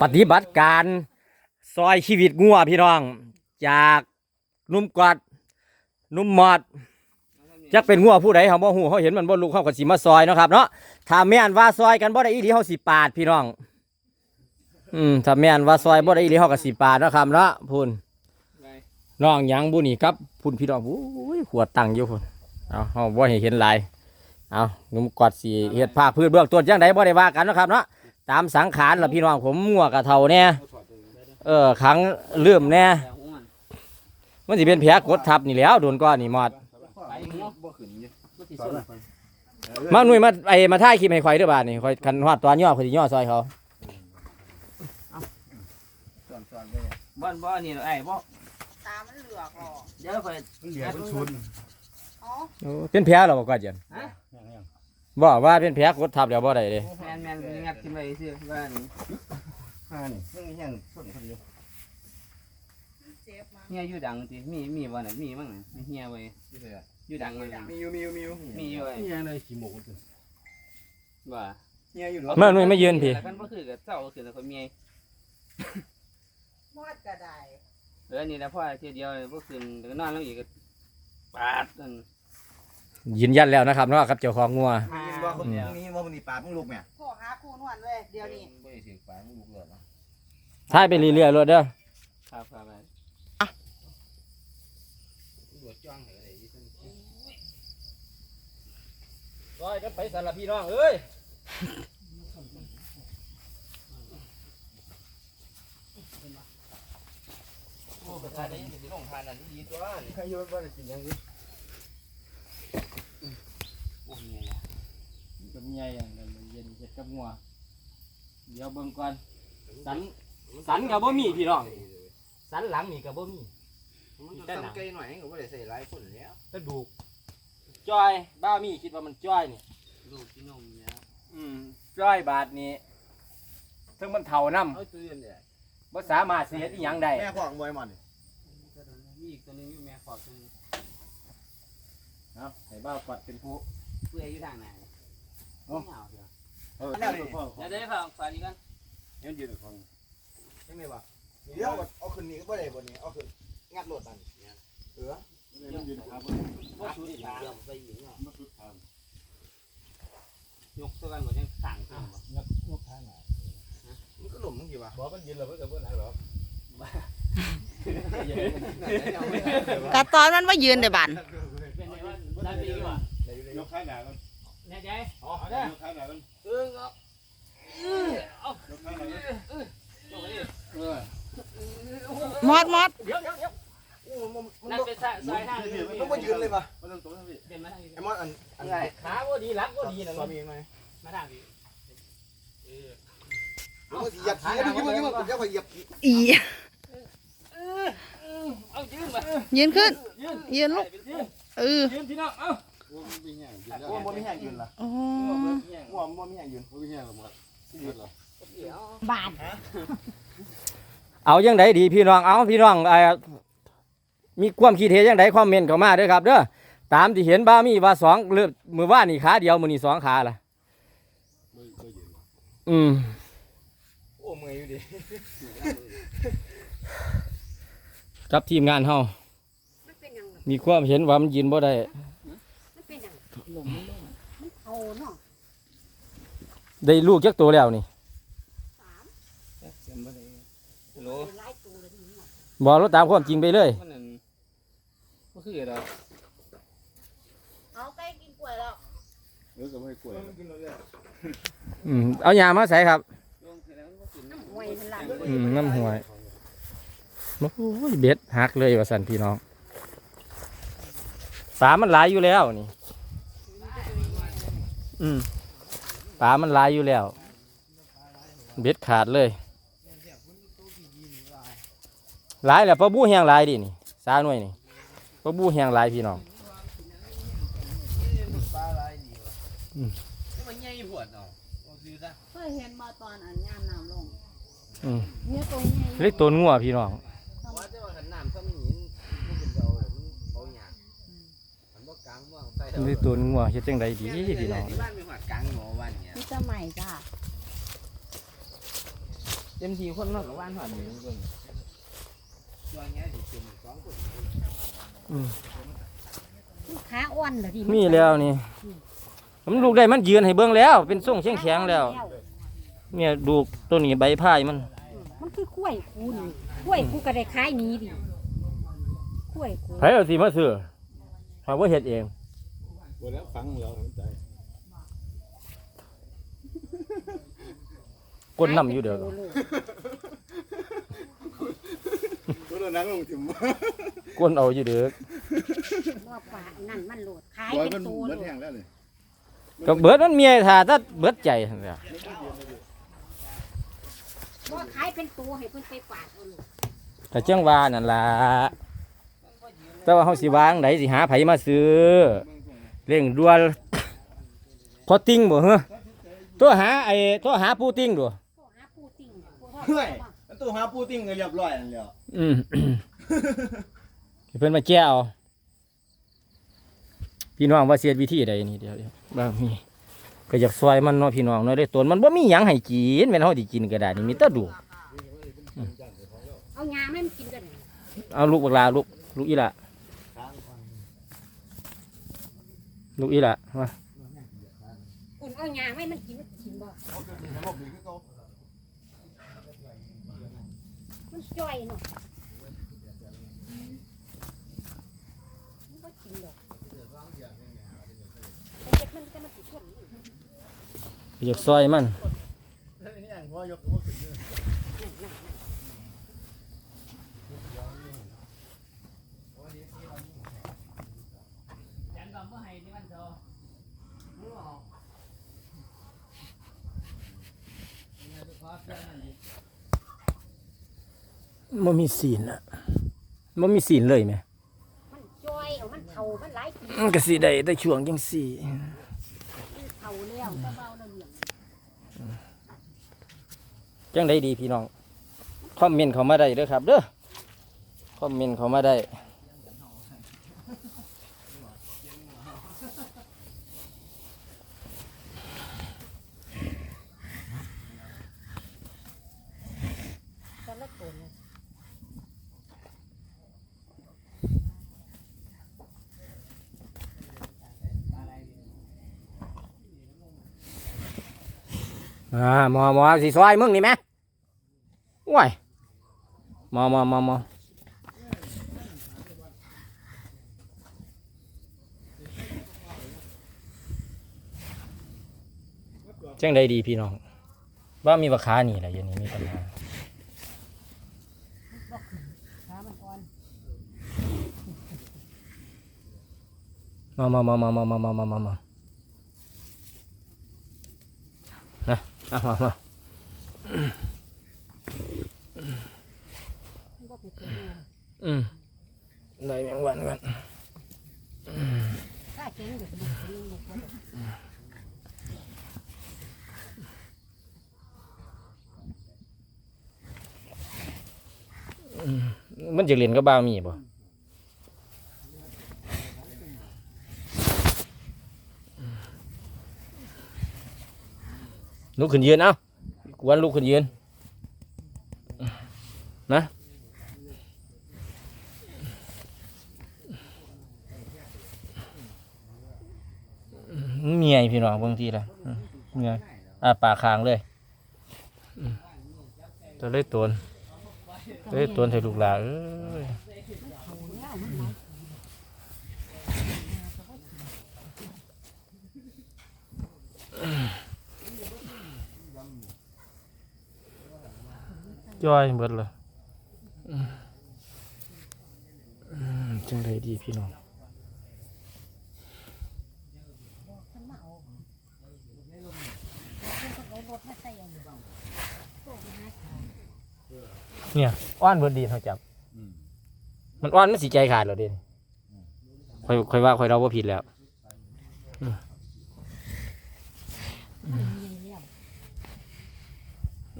ปฏิบัติการซอยชีวิตงัวพี่น้อง จากนุ่มกอดนุ่มหมอดจักเป็นงัวผู้ใดเขาบ่ฮู้เขาเห็นมันบ่ลูกเขาก็สิมาซอยเนาะครับเนาะถ้าแม่นว่าซอยกันบ่ได้อีหลีเขาสิปาดพี่น้อง อืมถ้าแม่นว่าซอยบ่ได้อีหลีเขาก็สิปาดเนาะครับเนาะพุ่นน้องยังบุนี่ครับพุ่นพี่น้องอุ้ยหัวตังอยู่พุ่นเอาเฮาบ่ให้เห็นลายเอานุ่มกอดสิเฮ็ดภาพื้นเบื้องต้นจังไดบ่ได้ว่ากันเนาะครับเนาะ ตามสังขารล่ะพี่น้องผมงัวกะเท่าแน่เออขังลืมแน่มันสิเป็นแผลกดทับนี่แหล้วโดนก้อนนี่หมอดไปเนาะบ่ขึ้นอยู่บ่สิสนมาหนุ่ยมาไอ้มาท่ายคลิปให้ข่อยเด้อบาดนี่ข่อยคันฮอดตอนย่อข่อยสิย่อซอยเขาสอนสอนไปบ่บ่นี่ไอ้บ่ตามันเหลือกออกเดี๋ยวค่อยมันเหลือมันชุนอ๋อโอ้เป็นแผลแล้วบ่ก่อนจันฮะอย่างอย่าง บ่ว่าเป็นแผลกดทับแล้วบ่ได้เด้แม่นแม่นงัดขึ้นไปซื่อว่านี่ห้านี่มันยังชุนคนอยู่เจ็บมาเฮียอยู่ดังติมีมีบ่น่ะมีมั้งน่ะเฮียไว้อยู่ดังมันมีอยู่มีอยู่มีอยู่มีอยู่ไว้นี่ยังเลยขี้หมูกจังว่าเนี่ยอยู่มาหนุ่ยมายืนพี่แล้วกันบ่คือกับเจ้าก็คือแต่คนเมียมอดกระไดเออนี่แหละพ่อเที่ยวเดียวบ่ขึ้นแล้วก็นอนลงอีกก็ปาดนั่น ยืนยันแล้วนะครับเนาะครับเจ้าของงัวมียินว่าคนนี้ว่ามันนี่ปากมึงลูกแม่พ่อหาคู่นวลเลยเดี๋ยวนี้ไม่ได้ถือปากมึงลูกเลยนะท่ายไปเรื่อยๆเลยเด้อครับครับไปซอยกันไปสารพี่น้องเอ้ยโอ้ประธานได้สิลงทานอันนี้ดีตัวนี่ ใครโยนว่าจะกินยังไง โอ้เมีย กับใหญ่อย่างนั้นมันเย็นเฮ็ดกับงัวเดี๋ยวเบิ่งก่อนสัน สันก็บ่มีพี่น้อง สันหลังนี่ก็บ่มี มันจะทำไกลหน่อยก็ไม่ได้ใส่หลายคนแล้วกระดูกจ้อยบ้ามีคิดว่ามันจ้อยนี่ลูกกินนมเนี่ยอืมจ้อยบาทนี้ถึงมันเท่าน้เอาตัวเรียนเนี่ยบ่สามารถสิเฮ็ดอีหยังได้แม่ของมวยมันมีอีกตัวนึงอยู่แม่ขอตัวนึงเนาะให้บ้าวกอดเป็นผู้เปื่อยอยู่ทางไหน เออแล้วพ่อเดี๋ยวได้ฟังฟังนี้กันยังยืนของจังได๋วะเดี๋ยวเอาขึ้นนี้ก็ไม่ได้บนนี้เอาขึ้นงัดรถมันเออยังยืนครับบ่สุดอีกเดี๋ยวไปอีกเนาะมันสุดทายกตัวกันบ่ยังสั่งขึ้นบ่งัดยกทางไหนมันก็หลุมมึงกี่วะบ่มันยืนแล้วมันก็บ่หนหรอกกระตอนมันว่ายืนเดี๋ยวบันเป็นไงว่าได้ปีกว่ายกขาหน้ากันแน่ใจอ๋อเด้อยกข้างหน้ากันเออเอาเอายกข้างหนกันไมอดมอดเดี๋ยวเดี๋ยวเดี๋ยวโอ้มันมันนั่นเป็นสา ยสายทางมันต้องมายืนเลยป่ะมันต้องตรงนั้นพี่เดินมาทางนี้ไอ้มอสอันอันไงขาบ่ดีหลังบ่ดีนั่นสามันมีไหมมาทางนี้เออมันเหยียบขี้แล้วพี่มึงมึงมึงจะไปเหยียบขี้อีเอายืนมายืนขึ้นยืนลูกเออยืนพี่น้องเอา ว่ามันไม่แห้งยืนว่ามันไม่แห้งยืนล่ะอ๋อว่ามันไม่แห้งยืนไม่แห้งหรอกมั้งยืนเหรอบาดเอาจังไดดีพี่น้องเอาพี่น้องเอ่อมีความคิดเห็นจังไดคอมเมนต์เข้ามาเด้อครับเด้อตามที่เห็นบ้ามีว่าสองเลือมือว่านี่ขาเดียวมือนี่สองขาล่ะไม่ไม่ยืนอืมโอ้เมื่อยอยู่ดิกับทีมงานเฮามันเป็นยังไงมีความเห็นว่ามันยืนบ่ได้มัน เป็นยังหลงมันเอาเนาะได้ลูกจักตัวแล้วนี่สามเสียงบ่ได้ฮัลโหลเป็นไล่ตัวเลยนี่เนาะบอกเราตามความจริงไปเลย มันนั่นบ่คือดอกเอาใกล้กินกล้วยแล้วเออก็ไม่กลัวกินเราเลยอืมเอายามาใส่ครับ ลงคือแล้วมันบ่ขึ้นน้ำหวยมันหลังอืมน้ำหวยโอ้ยเบ็ดหักเลยว่าสันพี่น้องปลามันหลายอยู่แล้วนี่ อืมปลามันหลายอยู่แล้ว เบ็ดขาดเลยหลายแหละปลาบูแห้งหลายดินี่ซาหน่วยนี่ปลาบูแห้งหลายพี่น้องปลาลายดีว่ะมันใหญ่ปวดเนาะเอาซื้อซะเคยเห็นมาตอนอันย่ามน้ำลงอืมเนี่ยตัวใหญ่เล็กตัวงัวพี่น้องว่าจะว่าขันน้ำซ้ำหินมันเป็นเดาเลยมันเอาหยาบมั นบ่กลางม่วงใส่เล็กตัวงัวเฮ็ดจังไดดีพี่น้องที่บ้านมีหัดกลางหมอวันเนี่ยที่จะใหม่จ้าเต็มทีคนนอกกับว่านหอดหนึ่งคนตัวเงี้ยสิจุ่มสองคนขาอ่อนเหรอที่มีแล้วนี่มันลูกได้มันยืนให้เบิ่งแล้ว เป็นทรงแข็งแข็งๆแล้ว เนี่ยดูตัวนี้ใบพายมัน มันคือกล้วยคูนี่กล้วยคูก็ได้ขายหนี้ดิกล้วยคูไผเอาสิมาซื้อ หาว่าเฮ็ดเองบ่แล้วฟังแล้วเข้าใจก้นน้ำอยู่เด้อบ่โดนนังลงถิ่มก้นเอาอยู่เด้อว่าป่านั่นมันโหลดขายร้อยเป็มันนตัวเบิดโหลแห้ดงแล้วนี่ก็เบิดมันเมียท่าถ้าเบิดใจซั่นแหละว่าขายเป็นตัวให้เพิ่นไปปาดเอาโหลดก็จังว่านั่นล่ะ แต่ว่าเฮาสิวางไดสิหาไผมาซื้อเร่งด่วนพอติ้งบ่เหรอโทรหาไอ้โทรหาผู้ติ้งดูโทรหาผู้ติ่งผู้ทอดเฮ้ยมันตู้หาปูติ้งก็เรียบร้อยนั่นแหล้วอืมให้เพิ่นมาแก้เอาพี่น้องว่าเสียดวิธีใดนี่เดี๋ยวเดี๋ยวบ่มีก็อยากซอยมันเนาะพี่น้องเนาะได้ตนมันบ่มีหยังให้กินแม่นเฮาสิกินก็ได้นี่มีแต่ดูเอางาไม่มันกินกันเอาลูกบักลาลูกลูกอีหละ ลูกอีหละมาอุ่นเอางาไม่มันกินมันกินบ่มันจ่อยเนาะมันก็กินดอกแต่เด็กมันก็มาติดชนอยากซอยมัน มันมีศีลอะมันมีศีลเลยไหมมันจ่อยเอามันเท่ามันหลายปีมันก็สิได้ได้ช่วงจังสี่มันเท่าแล้วก็เบาแล้วเนี่ยจังได้ดีพี่น้องคอมเมนต์เขามาได้เด้อครับเด้อคอมเมนต์เขามาได้ ตอนละตัวเนี่ย อ่าหมอหมอสิซอยมึงนี่ไหมว้ายหมอหมอหมอหมอจังได้ดีพี่น้อง ว่ามีราคานี่แหละอย่างนี้มีปัญหามมามามามามามามามา อะมามาอืมได้แมงวันกันมันจะเรียนก็บ้ามีบ่ ลุกขึ้นยืนเอ้ากวนลุกขึ้นยืนนะเมียพี่น้องบางทีละเมียอ่าปากคางเลยอืมจะได้ตวนจะได้ตวนใส่ลูกหลาเอ้ยอาแล้วมั จ้อยเบิดเลยจังไรดีพี่น้องเนี่ยอ้อนเบิดดีเขาจับ มันอ้อนไม่สีใจขาดหรอเด่นคอยคอยว่าคอยเราว่าผิดแล้ว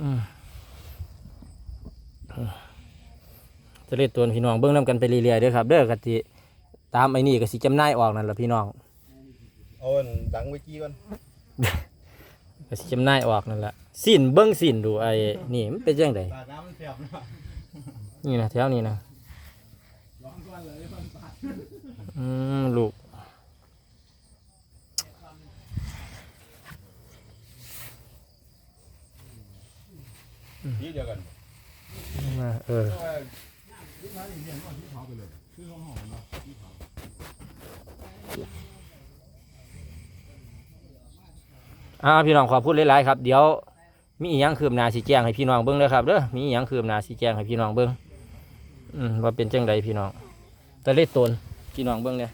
อืม จะเล่นตัวพี่น้องเบิ้งน้ำกันไปเรื่อยๆเด้อครับ เด้อกะทิตามไอ้นี่ก็สิจำหนายออกนั่นแหละพี่น้องเอาอันดังไว้กี้ก่อนก็สิจำหน่ายออกนั่นแหละสิ้นเบิ้งสิ้นดูไอ้นี่มันเป็นจังไดปากน้ำมันแสบนะนี่นะแถวนี้นะอืมลูกนี่เดียวกัน มาเอออ่าพี่น้องขอพูดหลายๆครับ เดี๋ยวมีอีหยังคืบหน้าสิแจ้งให้พี่น้องเบิ่งเลยครับเด้อมีอีหยังคืบหน้าสิแจ้งให้พี่น้องเบิ่งอืมว่าเป็นจังใดพี่น้อง แต่เล็ดตนพี่น้องเบิ่งเนี่ย